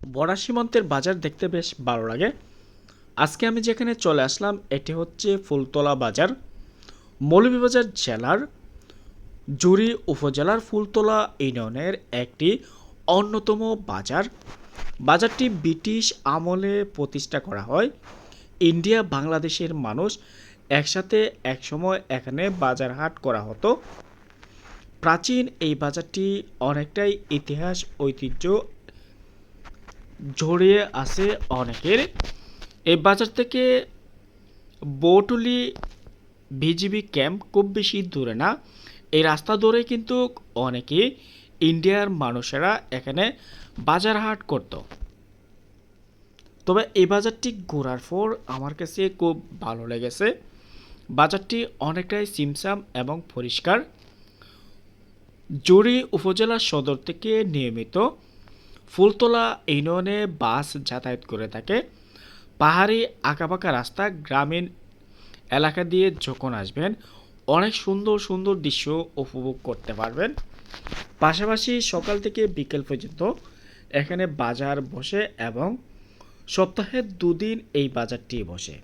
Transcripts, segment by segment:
বড়া সীমান্তের বাজার দেখতে বেশ ভালো লাগে। আজকে আমি যেখানে চলে আসলাম, এটি হচ্ছে ফুলতলা বাজার। মৌলভীবাজার জেলার জুরি উপজেলার ফুলতলা ইউনিয়নের একটি অন্যতম বাজার। বাজারটি ব্রিটিশ আমলে প্রতিষ্ঠা করা হয়। ইন্ডিয়া, বাংলাদেশের মানুষ একসাথে একসময় এখানে বাজার হাট করা হতো। প্রাচীন এই বাজারটি অনেকটাই ইতিহাস, ঐতিহ্য জড়িয়ে আছে অনেকের। এই বাজার থেকে বৌটুলি বিজিবি ক্যাম্প খুব বেশি দূরে না। এই রাস্তা ধরে কিন্তু অনেকে ইন্ডিয়ার মানুষেরা এখানে বাজার হাট করত। তবে এই বাজারটি ঘোরার পর আমার কাছে খুব ভালো লেগেছে। বাজারটি অনেকটাই সিমসাম এবং পরিষ্কার। জুড়ি উপজেলা সদর থেকে নিয়মিত ফুলতলা ইউনিয়নে বাস যাতায়াত করে থাকে। পাহাড়ি আঁকাবাঁকা রাস্তা গ্রামীণ এলাকা দিয়ে যখন আসবেন, অনেক সুন্দর সুন্দর দৃশ্য উপভোগ করতে পারবেন। পাশাপাশি সকাল থেকে বিকেল পর্যন্ত এখানে বাজার বসে এবং সপ্তাহে দুদিন এই বাজারটি বসে।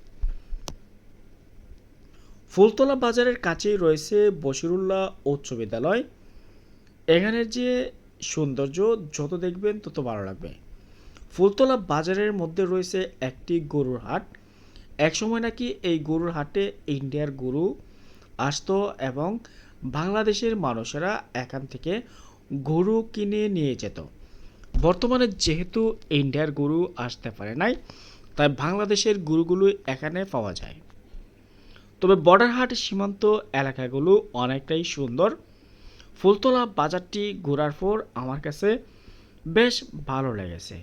ফুলতলা বাজারের কাছেই রয়েছে বশিরুল্লাহ উচ্চ বিদ্যালয়। এখানের যে সৌন্দর্য যত দেখবেন তত ভালো লাগবে। ফুলতলা বাজারের মধ্যে রয়েছে একটি গরুর হাট। একসময় নাকি এই গরুর হাটে ইন্ডিয়ার গরু, আসতো এবং বাংলাদেশের মানুষেরা এখান থেকে গরু কিনে নিয়ে যেত। বর্তমানে যেহেতু ইন্ডিয়ার গরু আসতে পারে নাই, তাই বাংলাদেশের গরুগুলো এখানে পাওয়া যায়। তবে বর্ডার হাট সীমান্ত এলাকাগুলো অনেকটাই সুন্দর। ফুলতলা বাজারটি ঘোরার পর আমার কাছে বেশ ভালো লেগেছে।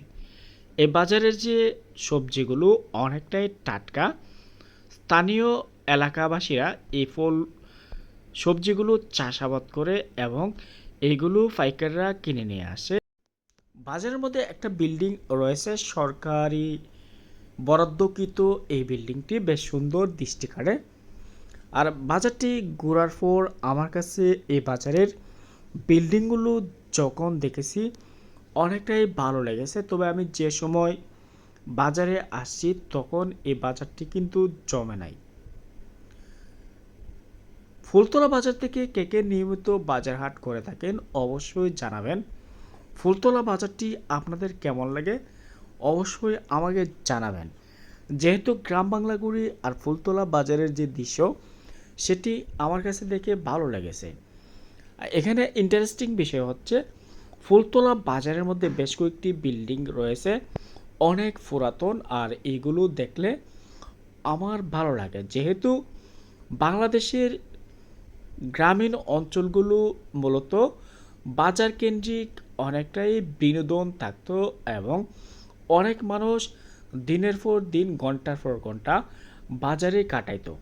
এই বাজারের যে সবজিগুলো অনেকটাই টাটকা, স্থানীয় এলাকাবাসীরা এই ফল সবজিগুলো চাষাবাদ করে এবং এইগুলো পাইকাররা কিনে নিয়ে আসে। বাজারের মধ্যে একটা বিল্ডিং রয়েছে, সরকারি বরাদ্দকৃত এই বিল্ডিংটি বেশ সুন্দর দৃষ্টি কাড়ে। আর বাজারটি ঘোরার পর আমার কাছে এই বাজারের বিল্ডিংগুলো যখন দেখেছি, অনেকটাই ভালো লেগেছে। তবে আমি যে সময় বাজারে আসছি, তখন এই বাজারটি কিন্তু জমে নাই। ফুলতলা বাজার থেকে কে কে নিয়মিত বাজার হাট করে থাকেন, অবশ্যই জানাবেন। ফুলতলা বাজারটি আপনাদের কেমন লাগে, অবশ্যই আমাকে জানাবেন। যেহেতু গ্রাম বাংলাগুড়ি আর ফুলতলা বাজারের যে দৃশ্য সেটি আমার কাছে দেখে ভালো লেগেছে। এখানে ইন্টারেস্টিং বিষয় হচ্ছে, ফুলতলা বাজারের মধ্যে বেশ কয়েকটি বিল্ডিং রয়েছে, অনেক পুরাতন আর এগুলো দেখলে আমার ভালো লাগে। যেহেতু বাংলাদেশের গ্রামীণ অঞ্চলগুলো মূলত বাজার কেন্দ্রিক অনেকটাই বিনোদন থাকতো এবং অনেক মানুষ দিনের পর দিন ঘণ্টার পর ঘণ্টা বাজারে কাটাইতো।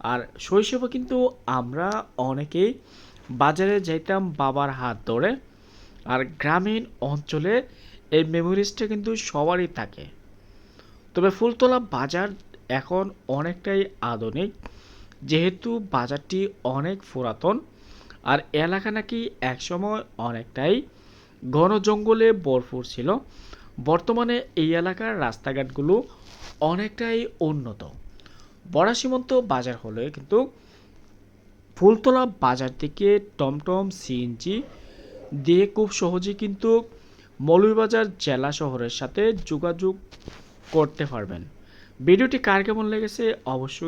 আর শৈশবে কিন্তু আমরা অনেকেই বাজারে যাইতাম বাবার হাত ধরে। আর গ্রামীণ অঞ্চলে এই মেমোরিজটা কিন্তু সবারই থাকে। তবে ফুলতলা বাজার এখন অনেকটাই আধুনিক। যেহেতু বাজারটি অনেক পুরাতন, আর এলাকা নাকি একসময় অনেকটাই ঘন জঙ্গলে ভরপুর ছিল। বর্তমানে এই এলাকার রাস্তাঘাটগুলো অনেকটাই উন্নত। বড়া সীমন্ত বাজার হলে কিন্তু ফুলতলা বাজার থেকে টমটম সিএনজি দিয়ে খুব সহজে কিন্তু মৌলভীবাজার জেলা শহরের সাথে যোগাযোগ করতে পারবেন। ভিডিওটি কার কেমন লেগেছে? অবশ্যই